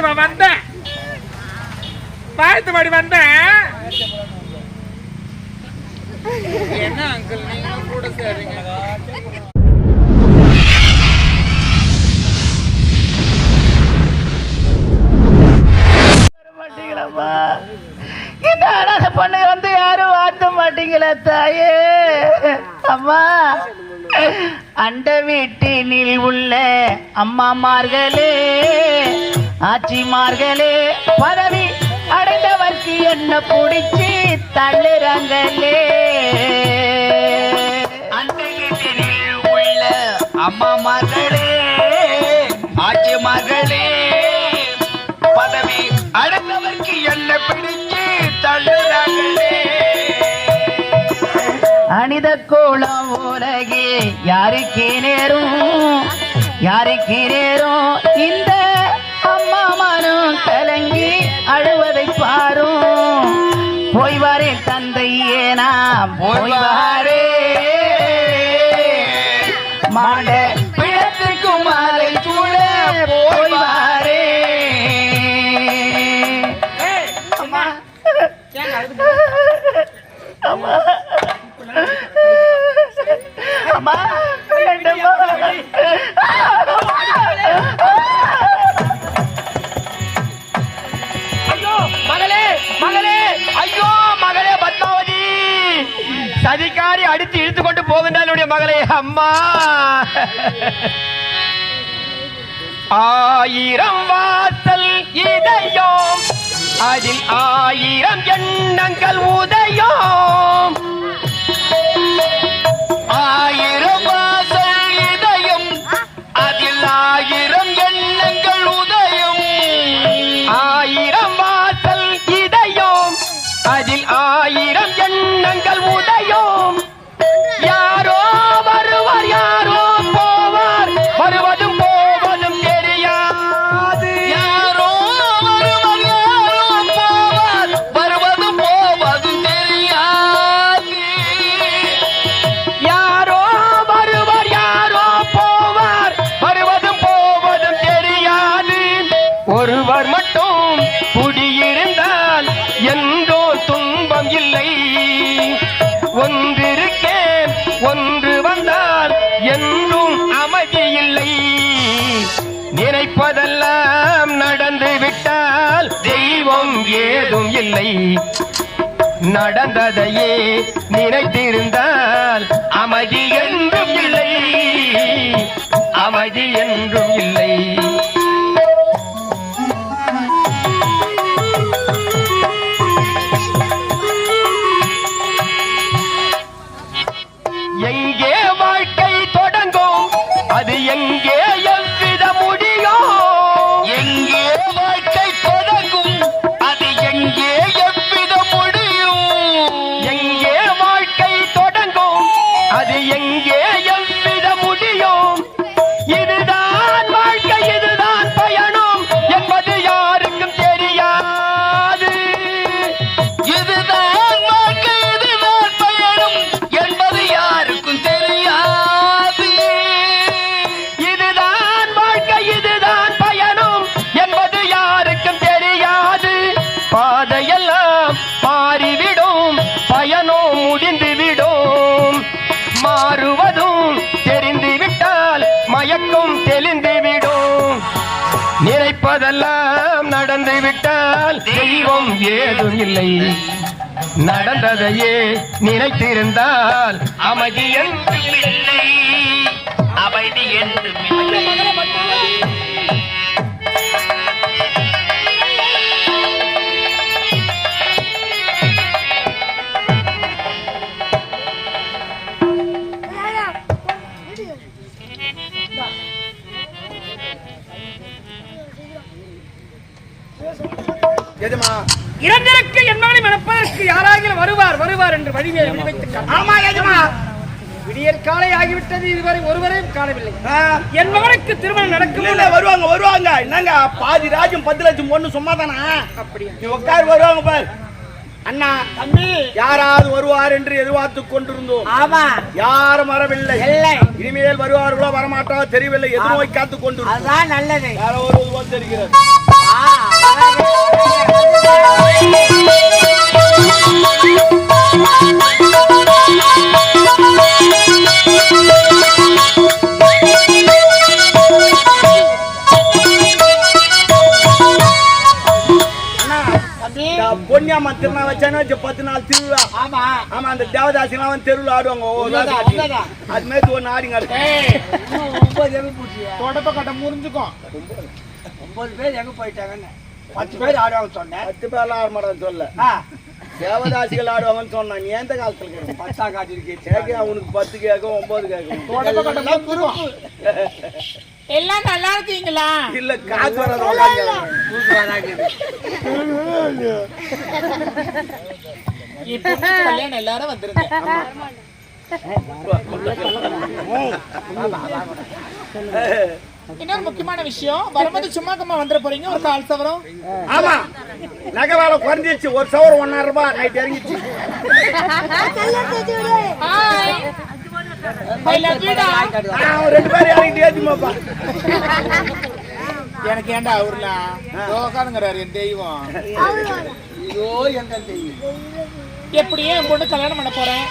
வாழ்த்து வந்தேன் வாழ்த்து படி வந்தேன் என்ன அங்கிள் நீங்க கூட இந்த அனாத வந்து யாரும் வாழ்த்த மாட்டீங்களா தாயே. அம்மா அண்ட வீட்டினில் உள்ள அம்மாமார்களே. ஆச்சிமார்களே பதவி அடைந்தவர்க்கு என்ன பிடிச்சி தள்ளுறாங்களே? உள்ள அம்மா உள்ள ஆட்சி மகளே பதவி அடைந்தவர்க்கு என்ன பிடிச்சி தள்ளுறாங்களே? அனித கோலம் உலகே யாருக்கு நேரும்? யாருக்கு நேரும்? இந்த கலங்கி அழுவதை பாரும். போய் வாரே தந்தையே நான் மாட பிழத்திற்கும் மாலை சூழ போய்வாரே. அம்மா. அம்மா. அம்மா சதிகாரி அடித்து இழுத்து கொண்டு போகின்றாள் என்னுடைய மகளே அம்மா. ஆயிரம் வாசல் இதயம் அதில் ஆயிரம் எண்ணங்கள் உதயம். ஆயிரம் வாசல் இதயம் அதில் ஆயிரம் எண்ணங்கள் ஒருவர் மட்டும். குடியிருந்தால் எந்தோ துன்பம் இல்லை. ஒன்றிருக்கேன் ஒன்று வந்தால் என்றும் அமைதி இல்லை. நினைப்பதெல்லாம் நடந்து விட்டால் தெய்வம் ஏதும் இல்லை. நடந்ததையே நினைத்திருந்தால் அமைதி என்றும் இல்லை. அமைதி என்றும் இல்லை. தெய்வம் ஏதும் இல்லை நடந்ததையே நினைத்திருந்தால் அமைதி என்றும் இல்லை அமைதி என்றும் இல்லை இறந்திருக்க என் மகனை மணப்பதற்கு யாராகிலும் வருவார் வருவார் என்று வழியை வைத்து விடியற் காலை ஆகிவிட்டது இதுவரை ஒருவரையும் காணவில்லை. என் மகனுக்கு திருமணம் நடக்கும்? இல்ல வருவாங்க வருவாங்க. என்னங்க பாதி ராஜ்யம் பத்து லட்சம் பொண்ணு சும்மா தானா அப்படியா. நீ உட்காரு வருவாங்க பாரு. அண்ணா தம்பி யாராவது வருவார் என்று எதிர்பார்த்து கொண்டிருந்தோம். ஆமா. யாரும் வரவில்லை. இல்லை. இனிமேல் வருவார்களோ வரமாட்டாரோ தெரியவில்லை. எதிர்நோய் காத்து கொண்டு அதான் நல்லது. யாரோ போல் தெரிகிறது பொன்னியம்மா திருநாள் வச்சானே வச்சு பத்து நாள் திருவிழா ஆமா ஆமா அந்த தேவதாசிலாம் வந்து தெருவில் ஆடுவாங்க. அது மாதிரி ஒன்று ஆடிங்க தொடப்ப கட்ட முறிஞ்சுக்கும் ஒன்பது பேர் எங்க போயிட்டாங்கன்னு பத்து பேர் ஆடுவாங்க சொன்னேன் பத்து பேர்லாம் ஆட மாட்டான்னு சொல்ல தேவதாசிகள் ஆடுவாங்கன்னு சொன்னான் நீ எந்த காலத்துல கேட்க பத்தா காட்டிருக்கே கேட்க உனக்கு பத்து கேட்கும் ஒன்பது கேட்கும் எல்லாம் நல்லா இருக்கீங்களா இல்ல காசு இப்போ கல்யாணம் எல்லாரும் வந்துருங்க இன்னொரு முக்கியமான விஷயம் வரும்போது சும்மா கம்மா வந்துட போறீங்க ஒரு கால் சவரம். ஆமா. நகை வேலை குறைஞ்சிருச்சு. ஒரு சவரம் ஒன்னாயிரம் ரூபாய். நைட் இறங்கிச்சு ரெண்டு பேரும் இறங்கிட்டு ஏத்திமாப்பா எனக்கு ஏன்டா அவர்லாம் உட்காந்துங்கிறாரு என் தெய்வம். ஐயோ எங்க தெரியும் எப்படியே என் பொண்ணு கல்யாணம் பண்ண போறேன்.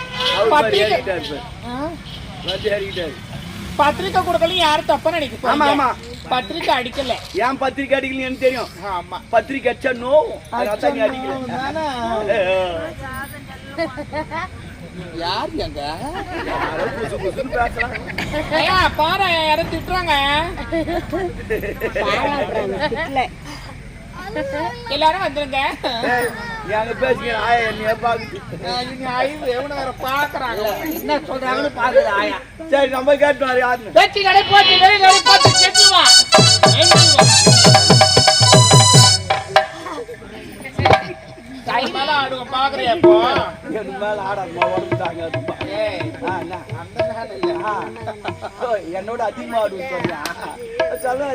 பத்திரிக்கை கொடுக்கலையும் யாரும் தப்பா நினைக்க ஆமா, ஆமா. போறீங்க பத்திரிக்கை அடிக்கல. ஏன் பத்திரிக்கை அடிக்கலன்னு தெரியும். ஆமா. பத்திரிக்கை அடிச்சா நோவும் அடிக்கல. யார் எங்க பாரு யாரும் திட்டுறாங்க? எல்லாரும் வந்துருங்க. எங்க பேசுகிறேன் ஆயா என்னைய பாக்குது இனி ஐவு எவன வேற பாக்குறாங்க என்ன சொல்றாங்கன்னு பாக்குது ஆயா. சரி நம்ம கேட்டோம் யாருன்னு? வெற்றி நடை போட்டு வெளி நடை போட்டு கை மேல இப்போ? என் மேல ஆடாதமா உடம்புட்டாங்க என்னோட அதிகமா ஆடுன்னு சொன்னா சொல்ல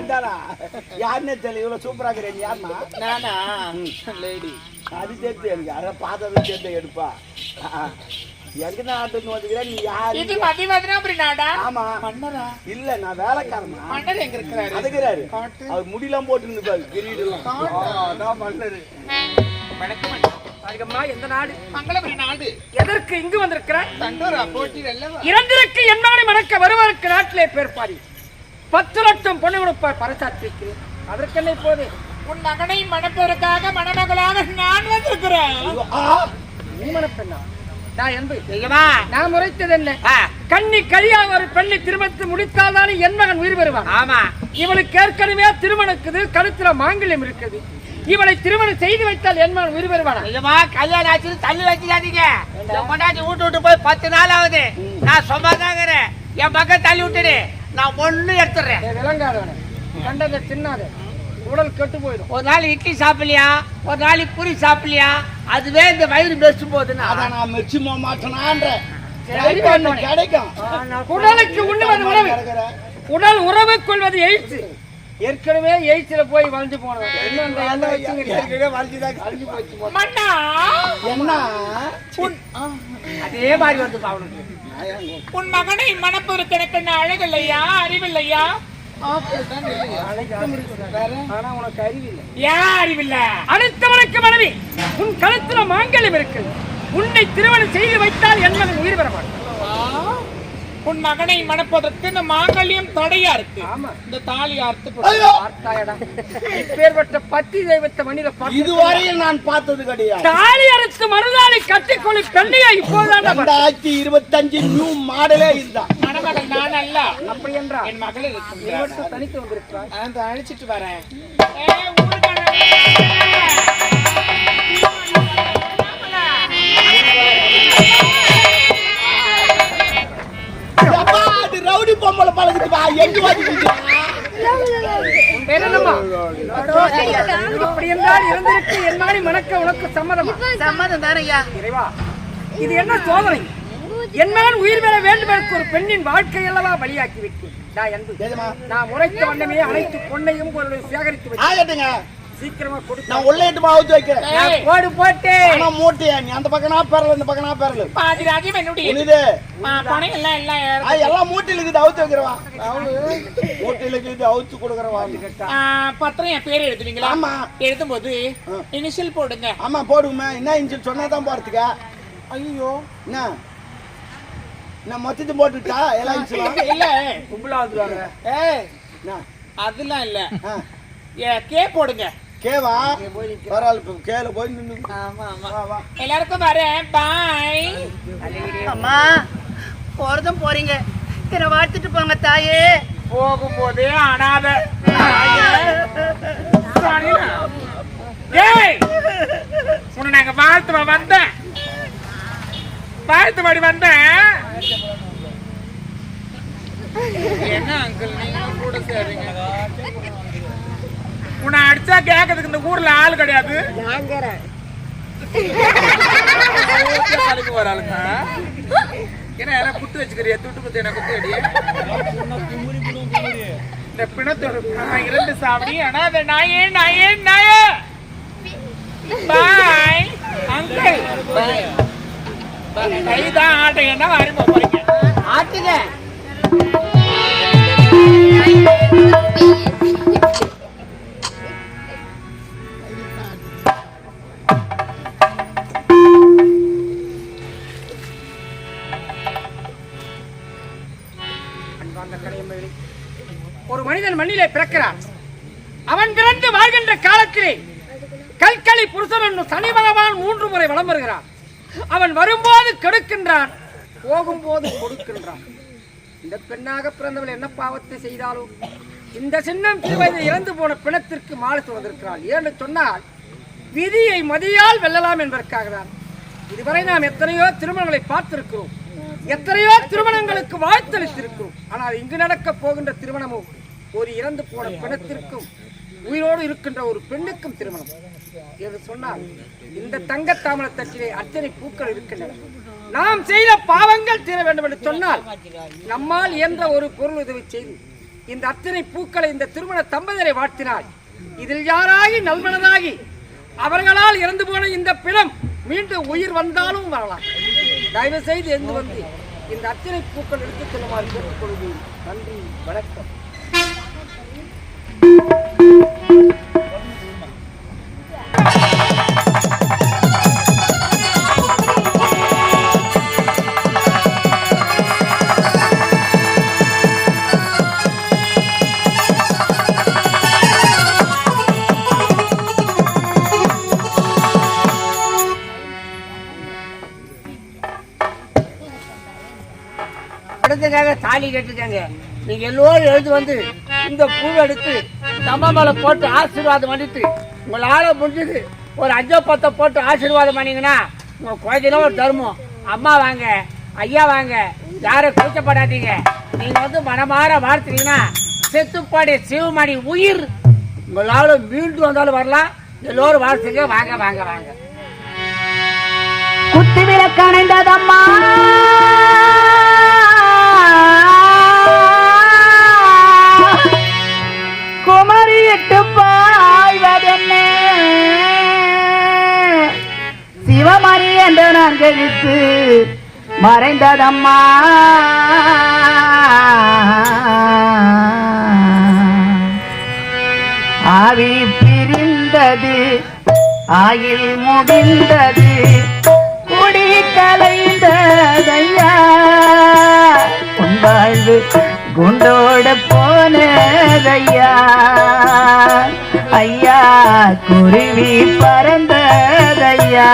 யாருன்னே தெரியல இவ்வளவு சூப்பரா இருக்கிறேன் யாருன்னா நானா? லேடி. அது தெரிஞ்சு எனக்கு யாரும் பார்த்ததை தெரிஞ்ச எடுப்பா. ஆ. எங்க நான் ஆட்டுன்னு வந்துக்கிறேன் நீ யாரு? இது மதி நாடா? ஆமா. மன்னரா? இல்ல நான் வேலைக்காரனா மன்னர் எங்க இருக்கிறாரு? அதுக்குறாரு. அவர் முடியெல்லாம் போட்டு பாரு கிரீடெல்லாம் மன்னரு. வணக்கம் அதுக்கம்மா எந்த நாடு? மங்களபுரி நாடு. எதற்கு இங்கு வந்திருக்கிறாய்? தண்டோரா போட்டி அல்லவா இறந்திருக்கு என்னாடி மணக்க வருவதற்கு நாட்டிலே பேர்ப்பாரி பத்து லட்சம் பொண்ணு கொடுப்பார் பறைசாற்றிருக்கிறேன் அதற்கு என்ன இப்போது? உன் மகனை மணப்பதற்காக மணமகளாக நான் வந்திருக்கிறேன். ஆ, நீ மணப்பெண்ணா? நான் என்பது நான் முறைத்தது என்ன கண்ணி கழியா ஒரு பெண்ணை திருமணத்தை முடித்தால்தானே என் மகன் உயிர் பெறுவான்? ஆமா. இவளுக்கு ஏற்கனவே திருமணக்குது கழுத்துல மாங்கல்யம் இருக்குது. இவளை திருமணம் செய்து வைத்தால் என் மகன் உயிர் பெறுவானா? நிஜமா? கல்யாணம் ஆச்சு தள்ளி வச்சுக்காதீங்க. பொண்டாட்டி வீட்டு விட்டு போய் பத்து நாள் ஆகுது நான் சும்மா தாங்கிறேன் என் பக்கம் தள்ளி விட்டுடு. நான் ஒண்ணு எடுத்துடுறேன். விளங்காதவனே கண்டதை தின்னாத. உடல் கெட்டு போயிடும். ஒரு நாள் இட்லி சாப்பிடலையா? ஒரு நாளைக்கு பூரி சாப்பிடலையா? அதுவே இந்த வயிறு பெஸ்ட் போகுதுன்னா. அதான் நான் மெச்சு மாட்டேனான்ற. கிடைக்கும். உடலுக்கு உண்ணுவது உணவு. உடல் உறவு கொள்வது எய்ட்ஸ் ஏற்கனவே எய்ட்ஸ்ல போய் வளைஞ்சு என்ன உன் ஆ. அதே மாதிரி வந்து உன் மகனை மணப்பதற்கு எனக்கு என்ன அழகில்லையா? அறிவில்லையா? ஆனா உனக்கு அறிவில்லை. ஏன் அறிவில்ல? அடுத்தவனுக்கு மனைவி உன் கழுத்துல மாங்கல்யம் இருக்கு உன்னை திருமணம் செய்து வைத்தால் என் மகன் உயிர் பெற மாட்டான். உன் மகனை மணப்பதற்கு இந்த மாங்கல்யம் தடையா இருக்கு. இந்த தாலி அறுத்து பத்தி தெய்வத்தை மணியில இதுவரையில் நான் பார்த்தது கிடையாது தாலி அறுத்து மறுதாலி கட்டிக்கொள்ளு பெண்ணையா இப்போதான் ரெண்டாயிரத்தி இருபத்தஞ்சு நியூ மாடலே இதுதான் மணமகள் நான் அல்ல அப்படி என்றால் என் மகள் இருக்கு தனித்து வந்திருக்கிறார் அந்த அழிச்சிட்டு வரேன் ஏய், ரவுடி பொம்பளை பழகுது பா எங்க என்னம்மா அப்படி என்றால் இருந்திருக்கு என்னாடி மணக்க உனக்கு சம்மதமா சம்மதம் தானையா இறைவா. இது என்ன சோதனை? என்னால் உயிர் பெற வேண்டும் எனக்கு ஒரு பெண்ணின் வாழ்க்கை அல்லவா பலியாக்கி விட்டேன். நான் உரைத்த வண்ணமே அனைத்து பொண்ணையும் சேகரித்து ஆகட்டுங்க சீக்கிரமா கொடுத்தா நான் உள்ள இட்டு அவுத்து வைக்கிறேன். போடு போட்டு. ஆனா மூட்டையா நீ அந்த பக்கம்னா பெறல இந்த பக்கம்னா பெறல பாதி ராஜ்யம் என்னுடைய. ஆ, பணம் எல்லாம் எல்லாம் எல்லாம் இருக்குது அவுத்து வைக்கிறவா? மூட்டையில கையில கீது அவுத்து கொடுக்குற வாங்க ஆ, பத்திரம் என் பேர் எழுதுவீங்களா? ஆமா. எழுதும் போது. இனிஷியல் போடுங்க. ஆமா போடுமே என்ன இன்ஜின் சொன்னா தான் போறதுக்கா ஐயோ. என்ன? நான் மொத்தத்தையும் போட்டுட்டா? எல்லா இன்ஜினும் இல்ல கும்பலா வந்துருவாங்க. ஏய் அதெல்லாம் இல்ல. ஆ, ஏ, கே போடுங்க. கேவா? பரவாயில்ல இப்ப கேல போய் நின்னு. ஆமா ஆமா. வா வா. எல்லாருக்கும் வரேன். பாய் அம்மா போறதும் போறீங்க. என்னை வாழ்த்துட்டு போங்க தாயே. போகும்போதே அனாத. ஏய்! உன்னை நாங்க வாழ்த்து வந்தேன். வாழ்த்து வாடி வந்தேன். என்ன அங்கிள் நீங்களும் கூட சேர்றீங்க உன்னை கேட்கறதுக்கு இந்த ஊர்ல ஆள் கிடையாது. கலக்கு ஆளுங்க என்ன யாரா குத்து வச்சுக்கிறியா? துட்டு குத்து என்ன குத்து அடியே? இந்த பிணத்தோட இரண்டு சாவடி. நாயே நாயே நாயே. பாய் அங்கிள் கைதான் ஆட்டம் அறிமுக போறீங்க? ஆட்டுங்க. மனிதன் மண்ணிலே பிறக்கிறான் அவன் பிறந்து வாழ்கின்ற காலத்திலே கல்களி புருஷன் என்னும் சனி பகவான் மூன்று முறை வளம் வருகிறான் அவன் வரும்போது கெடுக்கின்றான் போகும்போது கொடுக்கின்றான். இந்த பெண்ணாக பிறந்தவள் என்ன பாவத்தை செய்தாலும் இந்த சின்னம் சிறுவயதில் இறந்து போன பிணத்திற்கு மாலை வந்திருக்கிறாள் ஏன்னு சொன்னால் விதியை மதியால் வெல்லலாம் என்பதற்காக தான். இதுவரை நாம் எத்தனையோ திருமணங்களை பார்த்திருக்கிறோம். எத்தனையோ திருமணங்களுக்கு வாழ்த்தளித்திருக்கிறோம் ஆனால் இங்கு நடக்க போகின்ற திருமணமும் ஒரு இறந்து போன பிணத்திற்கும் உயிரோடு இருக்கின்ற ஒரு பெண்ணுக்கும் திருமணம். என்று சொன்னால் இந்த தங்க தாமல தட்டிலே அத்தனை பூக்கள் இருக்கின்றன. நாம் செய்த பாவங்கள் தீர வேண்டும் என்று சொன்னால் நம்மால் இயன்ற ஒரு பொருள் உதவி செய்து இந்த அத்தனை பூக்களை இந்த திருமண தம்பதியரை வாழ்த்தினால் இதில் யாராகி நல்மனதாகி அவர்களால் இறந்து போன இந்த பிணம் மீண்டும் உயிர் வந்தாலும் வரலாம். தயவு செய்து எங்கு வந்து இந்த அத்தனை பூக்கள் எடுத்துக் கொள்ளுமாறு கேட்டுக்கொள்கிறேன் நன்றி வணக்கம். படத்துக்காக தாலி கட்டிருக்காங்க. நீங்க எல்லோரும் எழுதி வந்து இந்த பூவை எடுத்து நம்ம மேல போட்டு ஆசீர்வாதம் பண்ணிட்டு உங்களால முடிஞ்சது ஒரு அஞ்சோ பத்தை போட்டு ஆசீர்வாதம் பண்ணீங்கன்னா உங்க குழந்தைகளும் ஒரு தர்மம். அம்மா வாங்க ஐயா வாங்க யாரும் கூச்சப்படாதீங்க நீங்க வந்து மனமாற வாழ்த்துறீங்கன்னா செத்துப்பாடி சிவமணி உயிர். உங்களால மீண்டும் வந்தாலும் வரலாம். எல்லோரும் வாழ்த்துங்க. வாங்க வாங்க வாங்க. குத்து விளக்கணைந்ததம்மா நான் கழித்து மறைந்ததம்மா. ஆவி பிரிந்தது ஆயில் முடிந்தது குடி கலைந்ததையா. உன் வாழ்வு குண்டோட போனதையா. ஐயா குருவி பறந்ததையா?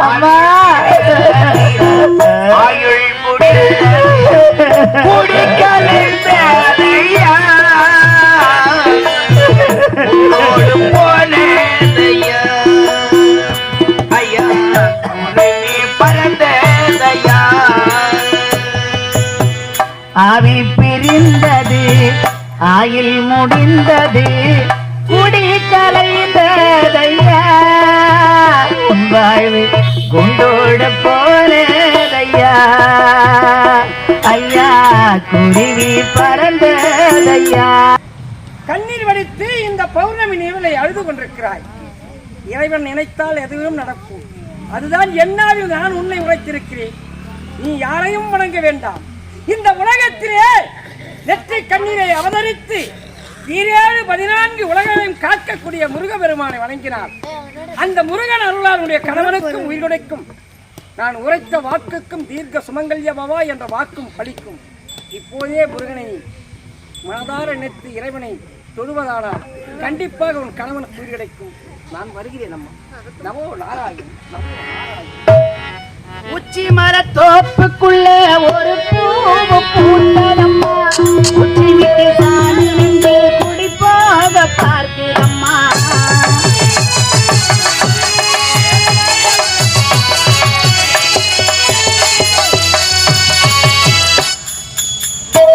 அம்மா. ஆயுள் குடி ஆயில் முடிந்தது. குடி கலைந்ததையா? உன் வாழ்வு குண்டோட போனதையா? ஐயா குருவி பறந்ததையா? கண்ணீர் வடித்து இந்த பௌர்ணமி நிலவிலை அழுது கொண்டிருக்கிறாய். இறைவன் நினைத்தால் எதுவும் நடக்கும். அதுதான் என்னாலும் நான் உன்னை உரைத்திருக்கிறேன். நீ யாரையும் வணங்க வேண்டாம். இந்த உலகத்திலே நெற்றி கண்ணீரை அவதரித்து ஈரேழு பதினான்கு உலகங்களையும் காக்கக்கூடிய முருகபெருமானை வணங்கினார். அந்த முருகன் அருளாருடைய கணவனுக்கும் உயிர்கொடைக்கும் நான் உரைத்த வாக்குக்கும் தீர்க்க சுமங்கல்ய பவா என்ற வாக்கும் பலிக்கும். இப்போதே முருகனை மனதார நினைத்து இறைவனை தொழுவதானால் கண்டிப்பாக உன் கணவனுக்கு உயிர் கிடைக்கும் நான் வருகிறேன் அம்மா. நமோ நாராயண் நமோ உச்சி மரத்தோப்புக்குள்ள ஒரு பூ உச்சி விட்டு நின்று குடிப்பாக பார்க்கிறம்மா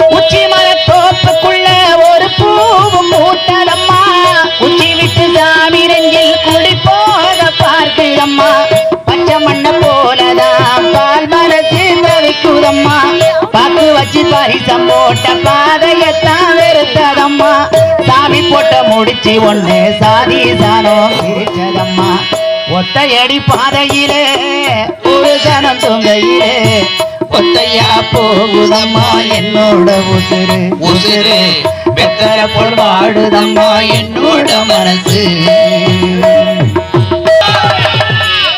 உச்சி மரத்தோப்புக்குள்ள ஒரு பூவு பூத்ததம்மா உச்சி விட்டு சாமி நெஞ்சில் குடிப்போக பார்க்கிறம்மா முடிச்சு ஒண்ணு சாதி சாணம் பிரிச்சதம்மா. ஒத்தையடி பாதையிலே ஒரு ஜனம் தொங்கையிலே. ஒத்தையா போகுதம்மா என்னோட உசுரு உசுரு வெத்தர பொல் வாடுதம்மா என்னோட மனசு.